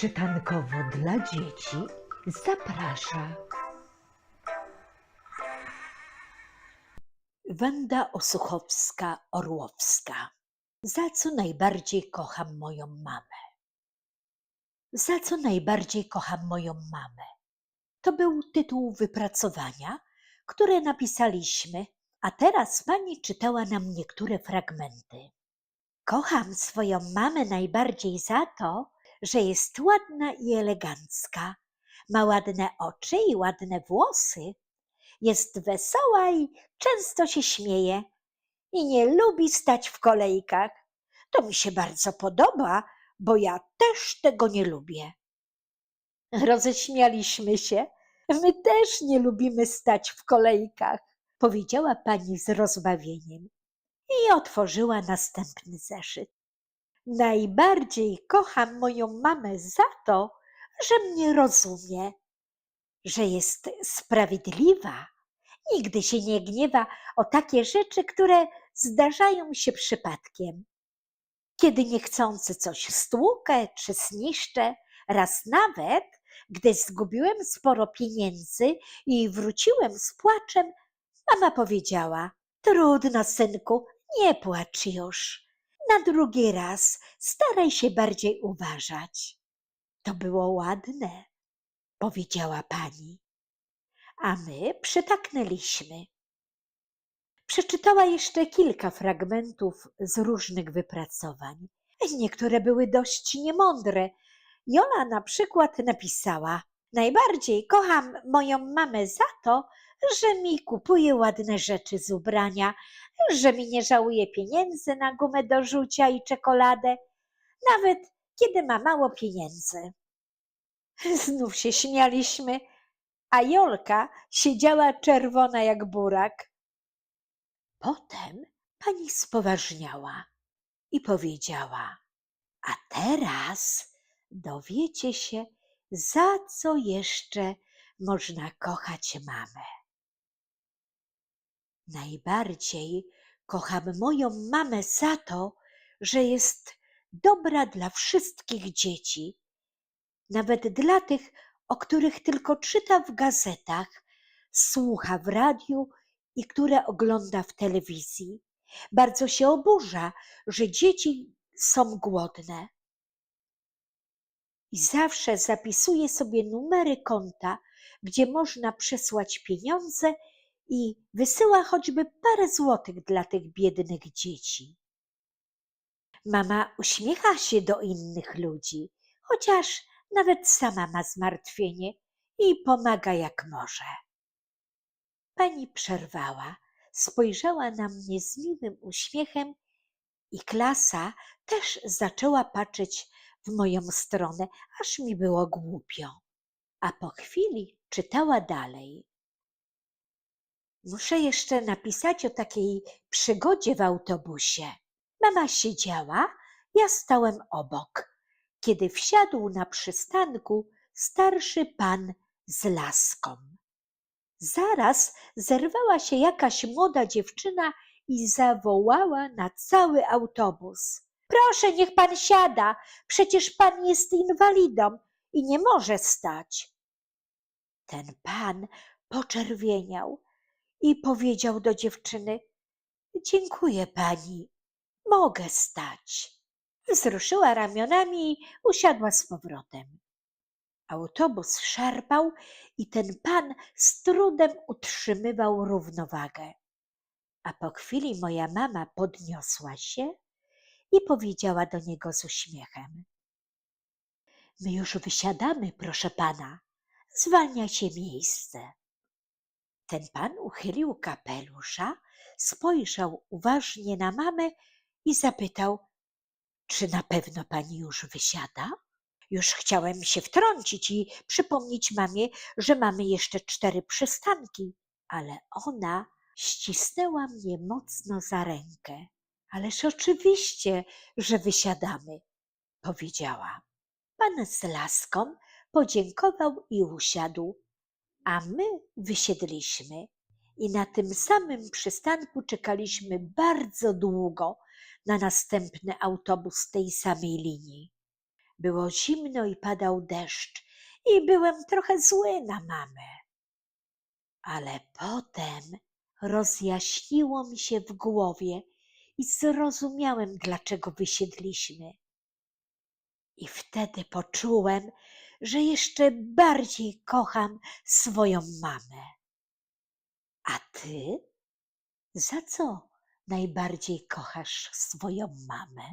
Czytankowo dla dzieci zaprasza Wanda Osuchowska-Orłowska. Za co najbardziej kocham moją mamę? Za co najbardziej kocham moją mamę? To był tytuł wypracowania, które napisaliśmy, a teraz pani czytała nam niektóre fragmenty. Kocham swoją mamę najbardziej za to, że jest ładna i elegancka, ma ładne oczy i ładne włosy, jest wesoła i często się śmieje i nie lubi stać w kolejkach. To mi się bardzo podoba, bo ja też tego nie lubię. Roześmialiśmy się. My też nie lubimy stać w kolejkach, powiedziała pani z rozbawieniem i otworzyła następny zeszyt. Najbardziej kocham moją mamę za to, że mnie rozumie, że jest sprawiedliwa, nigdy się nie gniewa o takie rzeczy, które zdarzają się przypadkiem. Kiedy niechcący coś stłukę czy zniszczę, raz nawet, gdy zgubiłem sporo pieniędzy i wróciłem z płaczem, mama powiedziała: Trudno, synku, nie płacz już. Na drugi raz staraj się bardziej uważać. To było ładne, powiedziała pani. A my przytaknęliśmy. Przeczytała jeszcze kilka fragmentów z różnych wypracowań. Niektóre były dość niemądre. Jola na przykład napisała: Najbardziej kocham moją mamę za to, że mi kupuje ładne rzeczy z ubrania, że mi nie żałuje pieniędzy na gumę do rzucia i czekoladę, nawet kiedy ma mało pieniędzy. Znów się śmialiśmy, a Jolka siedziała czerwona jak burak. Potem pani spoważniała i powiedziała: A teraz dowiecie się, za co jeszcze można kochać mamę. Najbardziej kocham moją mamę za to, że jest dobra dla wszystkich dzieci, nawet dla tych, o których tylko czyta w gazetach, słucha w radiu i które ogląda w telewizji. Bardzo się oburza, że dzieci są głodne. I zawsze zapisuje sobie numery konta, gdzie można przesłać pieniądze i wysyła choćby parę złotych dla tych biednych dzieci. Mama uśmiecha się do innych ludzi, chociaż nawet sama ma zmartwienie i pomaga jak może. Pani przerwała, spojrzała na mnie z miłym uśmiechem i klasa też zaczęła patrzeć w moją stronę, aż mi było głupio. A po chwili czytała dalej. Muszę jeszcze napisać o takiej przygodzie w autobusie. Mama siedziała, ja stałem obok, kiedy wsiadł na przystanku starszy pan z laską. Zaraz zerwała się jakaś młoda dziewczyna i zawołała na cały autobus. Proszę, niech pan siada, przecież pan jest inwalidą i nie może stać. Ten pan poczerwieniał i powiedział do dziewczyny: Dziękuję pani, mogę stać. Wzruszyła ramionami i usiadła z powrotem. Autobus szarpał i ten pan z trudem utrzymywał równowagę. A po chwili moja mama podniosła się i powiedziała do niego z uśmiechem: My już wysiadamy, proszę pana, zwalnia się miejsce. Ten pan uchylił kapelusza, spojrzał uważnie na mamę i zapytał: Czy na pewno pani już wysiada? Już chciałem się wtrącić i przypomnieć mamie, że mamy jeszcze cztery przystanki, ale ona ścisnęła mnie mocno za rękę. Ależ oczywiście, że wysiadamy, powiedziała. Pan z laską podziękował i usiadł, a my wysiedliśmy i na tym samym przystanku czekaliśmy bardzo długo na następny autobus tej samej linii. Było zimno i padał deszcz, i byłem trochę zły na mamę. Ale potem rozjaśniło mi się w głowie i zrozumiałem, dlaczego wysiedliśmy. I wtedy poczułem, że jeszcze bardziej kocham swoją mamę. A ty? Za co najbardziej kochasz swoją mamę?